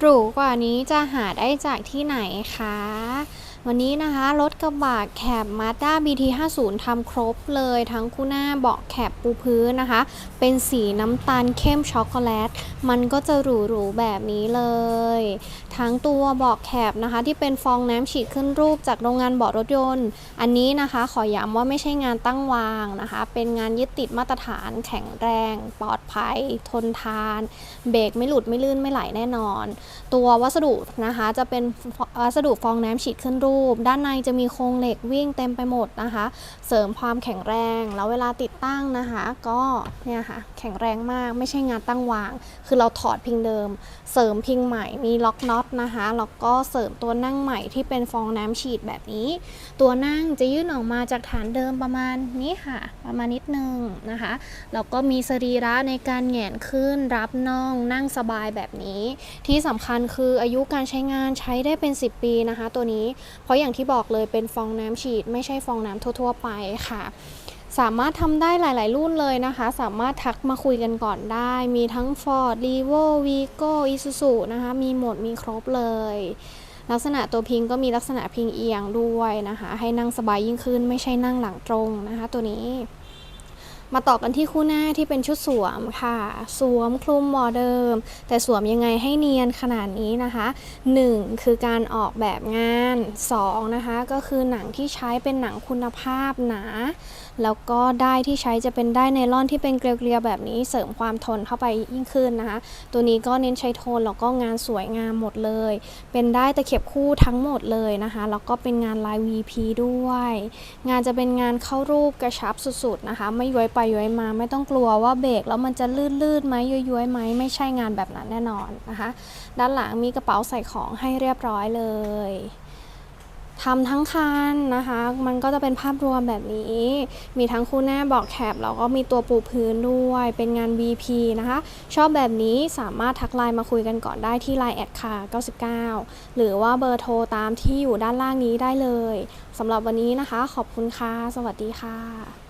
หรูกว่านี้จะหาได้จากที่ไหนคะ วันนี้นะคะ รถกระบะแคบ Mazda BT50 ทำครบเลยทั้งคู่หน้าเบาะแคบปูพื้นนะคะ เป็นสีน้ำตาลเข้มช็อกโกแลต มันก็จะหรูๆแบบนี้เลย ทั้งตัวเบาะแคบนะคะ ที่เป็นฟองน้ำฉีดขึ้นรูปจากโรงงานเบาะรถยนต์ อันนี้นะคะขอย้ำว่าไม่ใช่งานตั้งวางนะคะ เป็นงานยึดติดมาตรฐานแข็งแรง ปลอดภัย ทนทาน เบรกไม่หลุดไม่ลื่นไม่ไหลแน่นอน ตัววัสดุนะคะจะเป็นวัสดุฟองน้ำฉีดขึ้นรูปด้านในจะมีโครงเหล็กวิ่งเต็มไปหมดนะคะ เสริมความแข็งแรง แล้วเวลาติดตั้งนะคะ ก็เนี่ยค่ะแข็งแรงมากไม่ใช่งานตั้งวาง คือเราถอดพิงเดิม เสริมพิงใหม่มีล็อกน็อตนะคะ แล้วก็เสริมตัวนั่งใหม่ที่เป็นฟองน้ำฉีดแบบนี้ ตัวนั่งจะยื่นออกมาจากฐานเดิมประมาณนี้ค่ะ ประมาณนิดนึงนะคะแล้วก็มีสรีระในการแหงนขึ้นรับน่องนั่งสบายแบบนี้ ที่สำคัญคืออายุการใช้งานใช้ได้เป็น 10 ปีนะคะ ตัวนี้เพราะอย่างที่บอกเลยเป็นฟองน้ำฉีด ไม่ใช่ฟองน้ำทั่ว ๆ ไปค่ะ สามารถทำได้หลาย ๆ รุ่นเลยนะคะ สามารถทักมาคุยกันก่อนได้ มีทั้ง Ford, r e v o Vigo Isuzu นะคะ มีหมดมีครบเลย ลักษณะตัวพิงก็มีลักษณะพิงเอียงด้วยนะคะ ให้นั่งสบายยิ่งขึ้นไม่ใช่นั่งหลังตรงนะคะ ตัวนี้ มาต่อกันที่คู่หน้าที่เป็นชุดสวมค่ะ สวมคลุมหมอเดิม แต่สวมยังไงให้เนียนขนาดนี้นะคะ 1. คือการออกแบบงาน 2. นะคะก็คือหนังที่ใช้เป็นหนังคุณภาพหนา แล้วก็ได้ที่ใช้จะเป็นได้ไนลอนที่เป็นเกลียวๆแบบนี้เสริมความทนเข้าไปยิ่งขึ้นนะคะ ตัวนี้ก็เน้นใช้โทนแล้วก็งานสวยงามหมดเลย เป็นได้ตะเข็บคู่ทั้งหมดเลยนะคะแล้วก็เป็นงานลาย VP ด้วย งานจะเป็นงานเข้ารูปกระชับสุดๆนะคะ ไม่ย้อยไปย้อยมาไม่ต้องกลัวว่าเบรกแล้วมันจะลื่นๆไหมย้อยๆไหมไม่ใช่งานแบบนั้นแน่นอนนะคะ ด้านหลังมีกระเป๋าใส่ของให้เรียบร้อยเลยทำทั้งคันนะคะ มันก็จะเป็นภาพรวมแบบนี้ มีทั้งคู่หน้าบอกแคบแล้วก็มีตัวปูพื้นด้วย เป็นงาน VP นะคะ ชอบแบบนี้สามารถทักไลน์มาคุยกันก่อนได้ที่ Line แอดคา99 หรือว่าเบอร์โทรตามที่อยู่ด้านล่างนี้ได้เลย สำหรับวันนี้นะคะ ขอบคุณค่ะ สวัสดีค่ะ